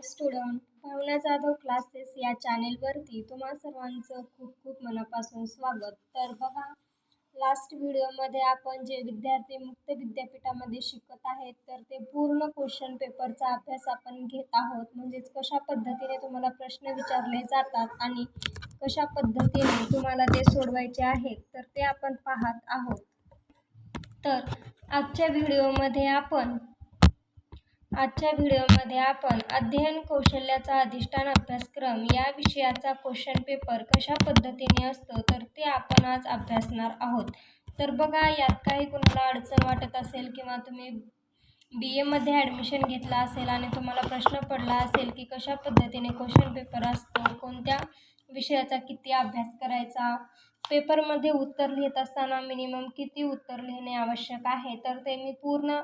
Hi student Bhavana Jadhav classes या चॅनेलवरती तुम्हा सर्वांचं खूप खूप मनापासून स्वागत. तर बघा लास्ट व्हिडिओमध्ये आपण जे विद्यार्थी मुक्त विद्यापीठामध्ये शिकत आहेत तर ते पूर्ण क्वेश्चन पेपरचा अभ्यास आपण घेत आहोत. म्हणजेच कशा पद्धतीने तुम्हाला प्रश्न विचारले जातात आणि कशा पद्धतीने तुम्हाला ते सोडवायचे आहेत तर ते आपण पाहत आहोत. तर आजच्या व्हिडिओमध्ये आपण आजच्या व्हिडिओमध्ये आपण अध्ययन कौशल्याचा अधिष्ठान अभ्यासक्रम या विषयाचा क्वेश्चन पेपर कशा पद्धतीने असतो तर ते आपण आज अभ्यासणार आहोत. तर बघा यात काही कुणाला अडचण वाटत असेल किंवा तुम्ही बी एमध्ये ॲडमिशन घेतलं असेल आणि तुम्हाला प्रश्न पडला असेल की कशा पद्धतीने क्वेश्चन पेपर असतो कोणत्या विषयाचा किती अभ्यास करायचा पेपरमध्ये उत्तर लिहित असताना मिनिमम किती उत्तर लिहिणे आवश्यक आहे तर ते मी पूर्ण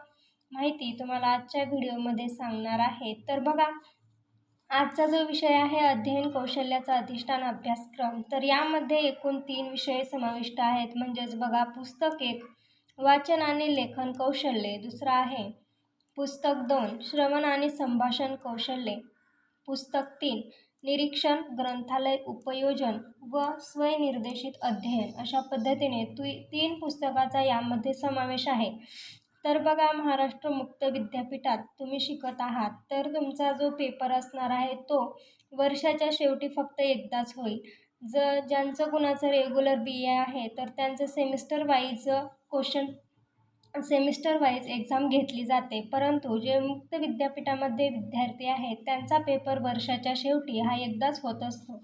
माहिती तुम्हाला आजच्या व्हिडिओमध्ये सांगणार आहे. तर बघा आजचा जो विषय आहे अध्ययन कौशल्याचा अधिष्ठान अभ्यासक्रम. तर यामध्ये एकूण तीन विषय समाविष्ट आहेत. म्हणजेच बघा पुस्तक एक वाचन आणि लेखन कौशल्ये. दुसरा आहे पुस्तक दोन श्रवण आणि संभाषण कौशल्ये. पुस्तक तीन निरीक्षण ग्रंथालय उपयोजन व स्वयंनिर्देशित अध्ययन. अशा पद्धतीने तु तीन पुस्तकाचा यामध्ये समावेश आहे. तर बघा महाराष्ट्र मुक्त विद्यापीठात तुम्ही शिकत आहात तर तुमचा जो पेपर असणार आहे तो वर्षाच्या शेवटी फक्त एकदाच होईल. जर ज्यांचं कुणाचं रेग्युलर बी ए आहे तर त्यांचं semester wise question semester wise exam घेतली जाते. परंतु जे मुक्त विद्यापीठामध्ये विद्यार्थी आहेत त्यांचा पेपर वर्षाच्या शेवटी हा एकदाच होत असतो.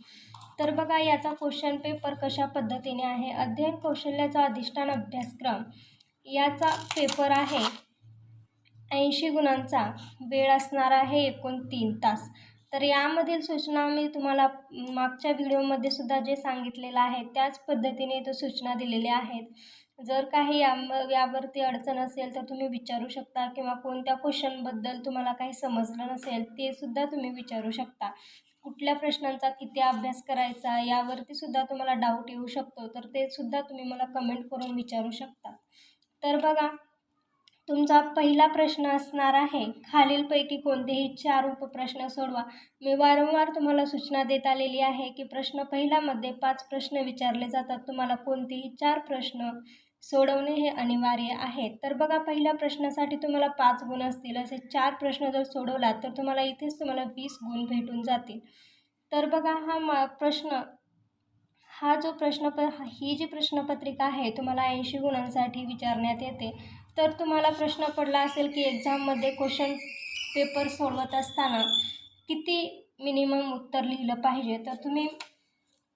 तर बघा याचा क्वेश्चन पेपर कशा पद्धतीने आहे? अध्ययन कौशल्याचा अधिष्ठान अभ्यासक्रम. याचा पेपर आहे. ऐंशी गुणांचा वेळ असणार आहे एकूण तीन तास. तर यामधील सूचना मी तुम्हाला मागच्या व्हिडिओमध्ये सुद्धा जे सांगितलेलं आहे त्याच पद्धतीने तो सूचना दिलेल्या आहेत. जर काही या यावरती अडचण असेल तर तुम्ही विचारू शकता किंवा कोणत्या क्वेश्चनबद्दल तुम्हाला काही समजलं नसेल ते सुद्धा तुम्ही विचारू शकता. कुठल्या प्रश्नांचा किती अभ्यास करायचा यावरती सुद्धा तुम्हाला डाऊट येऊ शकतो तर ते सुद्धा तुम्ही मला कमेंट करून विचारू शकता. तर बघा तुमचा पहिला प्रश्न असणार आहे. खालीलपैकी कोणतेही चार उपप्रश्न सोडवा. मी वारंवार तुम्हाला सूचना देत आलेली आहे की प्रश्न पहिल्यामध्ये पाच प्रश्न विचारले जातात. तुम्हाला कोणतेही चार प्रश्न सोडवणे हे अनिवार्य आहे. तर बघा पहिल्या प्रश्नासाठी तुम्हाला पाच गुण असतील. असे चार प्रश्न जर सोडवलात तर तुम्हाला इथेच तुम्हाला वीस गुण भेटून जातील. तर बघा हा मा प्रश्न हा जो प्रश्न प ही जी प्रश्नपत्रिका आहे तुम्हाला ऐंशी गुणांसाठी विचारण्यात येते. तर तुम्हाला प्रश्न पडला असेल की एक्झाममध्ये क्वेश्चन पेपर सोडवत असताना किती मिनिमम उत्तर लिहिलं पाहिजे? तर तुम्ही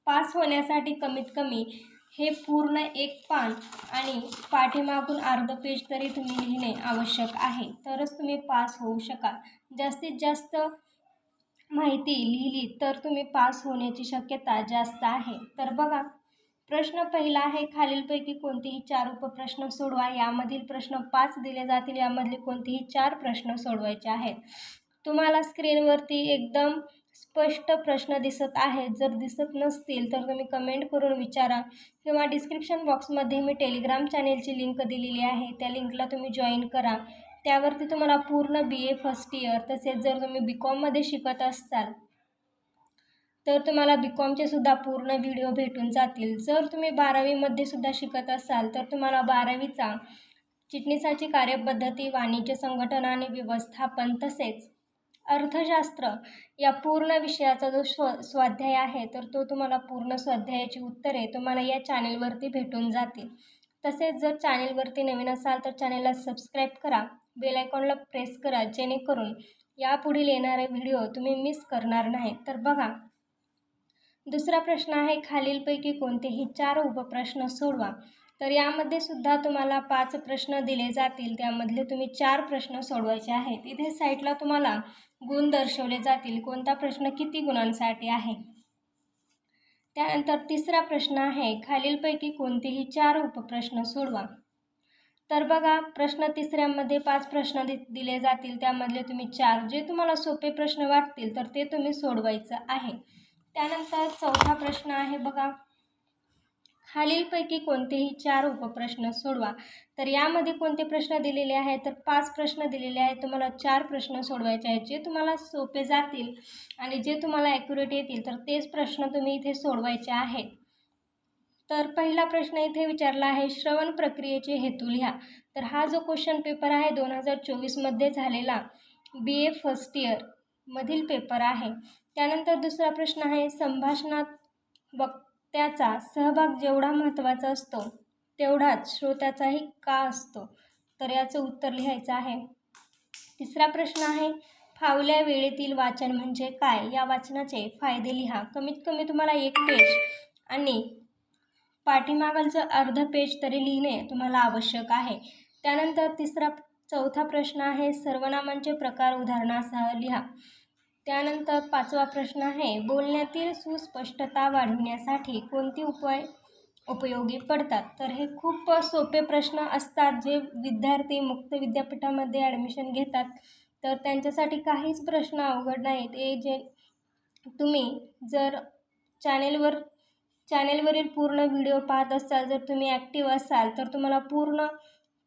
पास होण्यासाठी कमीत कमी हे पूर्ण एक पान आणि पाठीमागून अर्ध पेज तरी तुम्ही लिहिणे आवश्यक आहे. तरच तुम्ही पास होऊ शकाल. जास्तीत जास्त माहिती लिहिली तर तुम्ही पास होण्याची शक्यता जास्त आहे. तर बघा प्रश्न पहिला आहे खालीलपैकी कोणतेही चार उपप्रश्न सोडवा. यामधील प्रश्न पाच दिले जातील यामधले कोणतेही चार प्रश्न सोडवायचे आहेत. तुम्हाला स्क्रीनवरती एकदम स्पष्ट प्रश्न दिसत आहेत. जर दिसत नसतील तर तुम्ही कमेंट करून विचारा किंवा डिस्क्रिप्शन बॉक्समध्ये मी टेलिग्राम चॅनेलची लिंक दिलेली आहे. त्या लिंकला तुम्ही जॉईन करा. त्यावरती तुम्हाला पूर्ण बी ए फर्स्ट इयर तसेच जर तुम्ही बी कॉममध्ये शिकत असाल तर तुम्हाला बी कॉमचे सुद्धा पूर्ण व्हिडिओ भेटून जातील. जर तुम्ही बारावीमध्ये सुद्धा शिकत असाल तर तुम्हाला बारावीचा चिटणीसाची कार्यपद्धती वाणिज्य संघटन आणि व्यवस्थापन तसेच अर्थशास्त्र या पूर्ण विषयाचा जो स्व स्वाध्याय आहे तर तो तुम्हाला पूर्ण स्वाध्यायाची उत्तरे तुम्हाला या चॅनेलवरती भेटून जातील. तसेच जर चॅनेलवरती नवीन असाल तर चॅनेलला सबस्क्राईब करा. बेल आयकॉनला प्रेस करा जेणेकरून यापुढील येणारे व्हिडिओ तुम्ही मिस करणार नाही. तर बघा दुसरा प्रश्न आहे खालीलपैकी कोणतेही चार उपप्रश्न सोडवा. तर यामध्ये सुद्धा तुम्हाला पाच प्रश्न दिले जातील त्यामधले तुम्ही चार प्रश्न सोडवायचे आहेत. इथे साईटला तुम्हाला गुण दर्शवले जातील. कोणता प्रश्न किती गुणांसाठी आहे? त्यानंतर तिसरा प्रश्न आहे खालीलपैकी कोणतेही चार उपप्रश्न सोडवा. तर बघा प्रश्न तिसऱ्यामध्ये पाच प्रश्न दि दिले जातील. त्यामधले तुम्ही चार जे तुम्हाला सोपे प्रश्न वाटतील तर ते तुम्ही सोडवायचं आहे. त्यानंतर चौथा प्रश्न आहे बघा. खालीलपैकी कोणतेही चार उपप्रश्न सोडवा. तर यामध्ये कोणते प्रश्न दिलेले आहेत? तर पाच प्रश्न दिलेले आहेत. तुम्हाला चार प्रश्न सोडवायचे आहेत जे तुम्हाला सोपे जातील आणि जे तुम्हाला ॲक्युरेट येतील तर तेच प्रश्न तुम्ही इथे सोडवायचे आहेत. तर पहिला प्रश्न इथे विचारला आहे श्रवण प्रक्रियेचे हेतू लिहा. तर हा जो क्वेश्चन पेपर आहे दोन हजार चोवीसमध्ये झालेला बी ए फर्स्ट इयर मधील पेपर आहे. त्यानंतर दुसरा प्रश्न आहे संभाषणात वक्त्याचा सहभाग जेवढा महत्त्वाचा असतो तेवढाच श्रोत्याचाही का असतो? तर याचं उत्तर लिहायचं आहे. तिसरा प्रश्न आहे फावल्या वेळेतील वाचन म्हणजे काय? या वाचनाचे फायदे लिहा. कमीत कमी तुम्हाला एक पेज आणि पाठीमागलचं अर्ध पेज तरी लिहिणे तुम्हाला आवश्यक आहे. त्यानंतर तिसरा चौथा प्रश्न आहे सर्वनामांचे प्रकार उदाहरणासह लिहा. त्यानंतर पाचवा प्रश्न आहे बोलण्यातील सुस्पष्टता वाढविण्यासाठी कोणते उपाय उपयोगी पडतात? तर हे खूप सोपे प्रश्न असतात जे विद्यार्थी मुक्त विद्यापीठामध्ये ॲडमिशन घेतात. तर त्यांच्यासाठी काहीच प्रश्न अवघड नाहीत. हे जे तुम्ही जर चॅनेलवर चॅनेलवरील पूर्ण व्हिडिओ पाहत असाल जर तुम्ही ॲक्टिव्ह असाल तर तुम्हाला पूर्ण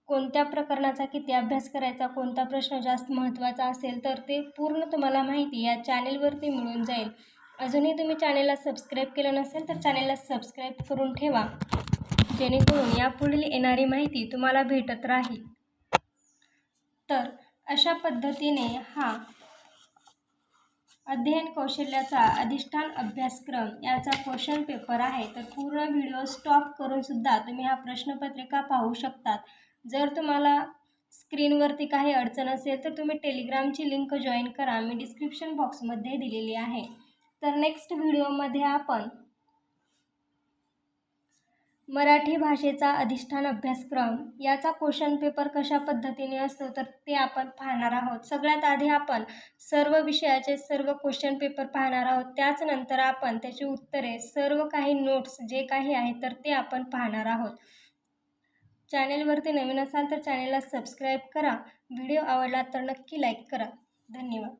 कोणत्या प्रकरणाचा किती अभ्यास करायचा कोणता प्रश्न जास्त महत्त्वाचा असेल तर ते पूर्ण तुम्हाला माहिती या चॅनेलवरती मिळून जाईल. अजूनही तुम्ही चॅनेलला सबस्क्राईब केलं नसेल तर चॅनेलला सबस्क्राईब करून ठेवा जेणेकरून यापुढील येणारी माहिती तुम्हाला भेटत राहील. तर अशा पद्धतीने हा अध्ययन कौशल्याचा अधिष्ठान अभ्यासक्रम याचा क्वेश्चन पेपर आहे तर पूर्ण व्हिडिओ स्टॉप करून सुद्धा तुम्ही हा प्रश्नपत्रिका पाहू शकतात. जर तुम्हाला स्क्रीनवरती काही अडचण असेल तर तुम्ही टेलिग्रामची लिंक जॉईन करा. मी डिस्क्रिप्शन बॉक्समध्ये दिलेली आहे. तर नेक्स्ट व्हिडिओमध्ये आपण मराठी भाषेचा अधिष्ठान अभ्यासक्रम याचा क्वेश्चन पेपर कशा पद्धतीने असतो तर ते आपण पाहणार आहोत. सगळ्यात आधी आपण सर्व विषयाचे सर्व क्वेश्चन पेपर पाहणार आहोत. त्याचनंतर आपण त्याची उत्तरे सर्व काही नोट्स जे काही आहे तर ते आपण पाहणार आहोत. चॅनेलवरती नवीन असाल तर चॅनेलला सबस्क्राईब करा. व्हिडिओ आवडला तर नक्की लाईक करा. धन्यवाद.